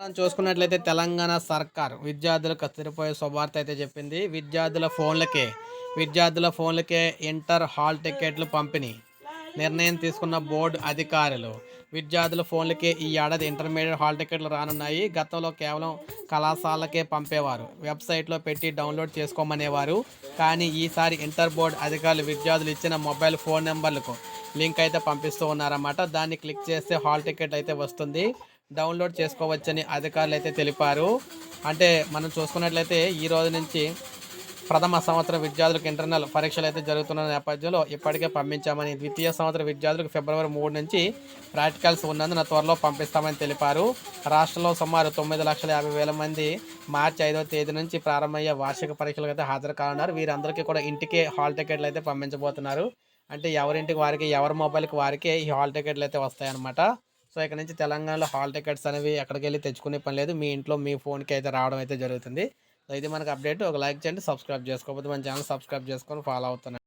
మనం చూసుకున్నట్లయితే తెలంగాణ సర్కార్ విద్యార్థులకు సరిపోయే శుభార్త అయితే చెప్పింది. విద్యార్థుల ఫోన్లకే విద్యార్థుల ఫోన్లకే ఇంటర్ హాల్ టికెట్లు పంపిణీ. నిర్ణయం తీసుకున్న బోర్డు అధికారులు విద్యార్థుల ఫోన్లకే ఈ ఏడాది ఇంటర్మీడియట్ హాల్ టికెట్లు రానున్నాయి. గతంలో కేవలం కళాశాలకే పంపేవారు. వెబ్సైట్లో పెట్టి డౌన్లోడ్ చేసుకోమనేవారు. కానీ ఈసారి ఇంటర్ బోర్డు అధికారులు విద్యార్థులు ఇచ్చిన మొబైల్ ఫోన్ నెంబర్లకు లింక్ అయితే పంపిస్తూ ఉన్నారన్నమాట. దాన్ని క్లిక్ చేస్తే హాల్ టికెట్ అయితే వస్తుంది. డౌన్లోడ్ చేసుకోవచ్చని అధికారులు అయితే తెలిపారు. అంటే మనం చూసుకున్నట్లయితే ఈ రోజు నుంచి ప్రథమ సంవత్సరం విద్యార్థులకు ఇంటర్నల్ పరీక్షలు అయితే జరుగుతున్న నేపథ్యంలో ఇప్పటికే పంపించామని ద్వితీయ సంవత్సర విద్యార్థులకు ఫిబ్రవరి మూడు నుంచి ప్రాక్టికల్స్ ఉన్నందున త్వరలో పంపిస్తామని తెలిపారు. రాష్ట్రంలో సుమారు తొమ్మిది లక్షల యాభై వేల మంది మార్చి ఐదవ తేదీ నుంచి ప్రారంభమయ్యే వార్షిక పరీక్షలకు అయితే హాజరు కానున్నారు. వీరందరికీ కూడా ఇంటికే హాల్ టికెట్లు అయితే పంపించబోతున్నారు. అంటే ఎవరింటికి వారికి ఎవరి మొబైల్కి వారికే ఈ హాల్ టికెట్లు అయితే వస్తాయన్నమాట. సో ఇక్కడ నుంచి తెలంగాణలో హాల్ టికెట్స్ అనేవి ఎక్కడికి వెళ్ళి తెచ్చుకునే పని లేదు. మీ ఇంట్లో మీ ఫోన్కి అయితే రావడం అయితే జరుగుతుంది. సో ఇది మనకు అప్డేట్. ఒక లైక్ చేయండి సబ్స్క్రైబ్ చేసుకోకపోతే మన ఛానల్ సబ్స్క్రైబ్ చేసుకొని ఫాలో అవుతున్నాను.